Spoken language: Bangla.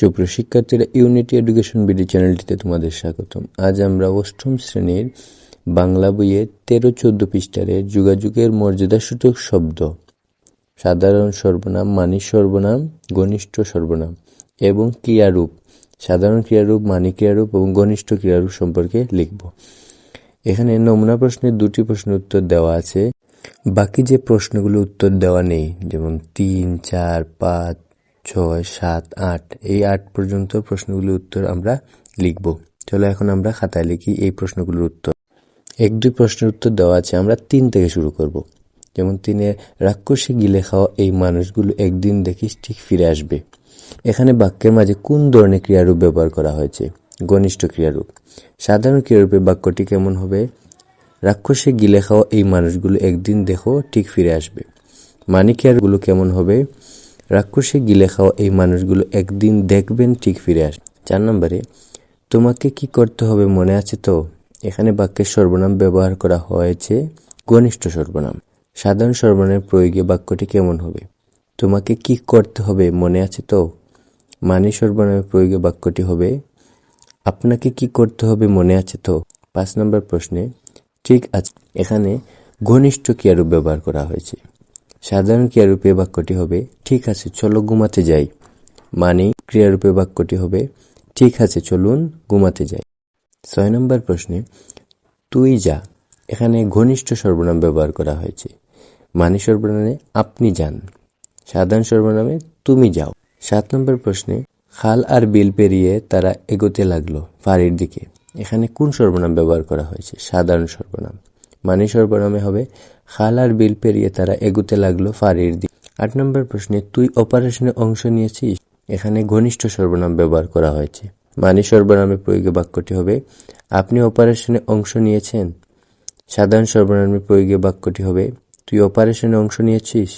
সুপ্রিয় শিক্ষার্থীরা ইউনিটি এডুকেশন বিডি চ্যানেলটিতে তোমাদের স্বাগতম। আজ আমরা অষ্টম শ্রেণির বাংলা বইয়ের তেরো চোদ্দ পৃষ্ঠারে যোগাযোগের মর্যাদাসূচক শব্দ, সাধারণ সর্বনাম মানিক সর্বনাম, ঘনিষ্ঠ সর্বনাম এবং ক্রিয়ারূপ, সাধারণ ক্রিয়ারূপ মানিক ক্রিয়ারূপ এবং ঘনিষ্ঠ ক্রিয়ারূপ সম্পর্কে লিখব। এখানে নমুনা প্রশ্নের দুটি প্রশ্নের উত্তর দেওয়া আছে। বাকি যে প্রশ্নগুলো উত্তর দেওয়া নেই, যেমন তিন, চার, পাঁচ ছয়, সাত, আট, এই আট পর্যন্ত প্রশ্নগুলোর উত্তর আমরা লিখব। চলো এখন আমরা খাতায় লিখি এই প্রশ্নগুলোর উত্তর। এক, দুই প্রশ্নের উত্তর দেওয়া আছে, আমরা তিন থেকে শুরু করব। যেমন তিনে, রাক্ষসে গিলে খাওয়া এই মানুষগুলো একদিন দেখিস ঠিক ফিরে আসবে। এখানে বাক্যের মাঝে কোন ধরনের ক্রিয়ারূপ ব্যবহার করা হয়েছে? ঘনিষ্ঠ ক্রিয়ারূপ। সাধারণ ক্রিয়ারূপে বাক্যটি কেমন হবে? রাক্ষসে গিলে খাওয়া এই মানুষগুলো একদিন দেখো ঠিক ফিরে আসবে। মানিকিয়ারগুলো কেমন হবে? রাক্ষসে গিলে খাওয়া এই মানুষগুলো একদিন দেখবেন ঠিক ফিরে আসবে। চার নম্বরে, তোমাকে কি করতে হবে মনে আছে তো? এখানে বাক্যের সর্বনাম ব্যবহার করা হয়েছে ঘনিষ্ঠ সর্বনাম। সাধারণ সর্বনামের প্রয়োগে বাক্যটি কেমন হবে? তোমাকে কি করতে হবে মনে আছে তো? মানে সর্বনামের প্রয়োগে বাক্যটি হবে, আপনাকে কি করতে হবে মনে আছে তো? পাঁচ নম্বর প্রশ্নে, ঠিক আছে, এখানে ঘনিষ্ঠ ক্রিয়ারূপ ব্যবহার করা হয়েছে। সাধারণ ক্রিয়ারূপে বাক্যটি হবে, ঠিক আছে, চলো ঘুমাতে যাই। মানে ক্রিয়ারূপে বাক্যটি হবে, ঠিক আছে, চলুন ঘুমাতে যাই। ছয় নম্বর প্রশ্নে, তুই যা। এখানে ঘনিষ্ঠ সর্বনাম ব্যবহার করা হয়েছে। মানে সর্বনামে, আপনি যান। সাধারণ সর্বনামে, তুমি যাও। সাত নম্বর প্রশ্নে, খাল আর বিল পেরিয়ে তারা এগোতে লাগল ফাড়ির দিকে। এখানে কোন সর্বনাম ব্যবহার করা হয়েছে? সাধারণ সর্বনাম। মানে সর্বনামে হবে। খাল আর বিল পেরিয়ে তারা এগুতে লাগল ফাঁড়ির দিকে। আট নম্বর প্রশ্নে, তুই অপারেশনে অংশ নিয়েছিস? এখানে ঘনিষ্ঠ সর্বনাম ব্যবহার করা হয়েছে। মানি সর্বনামে প্রয়োগে বাক্যটি হবে, আপনি অপারেশনে অংশ নিয়েছেন? সাধারণ সর্বনামে প্রয়োগে বাক্যটি হবে, তুই অপারেশনে অংশ নিয়েছিস?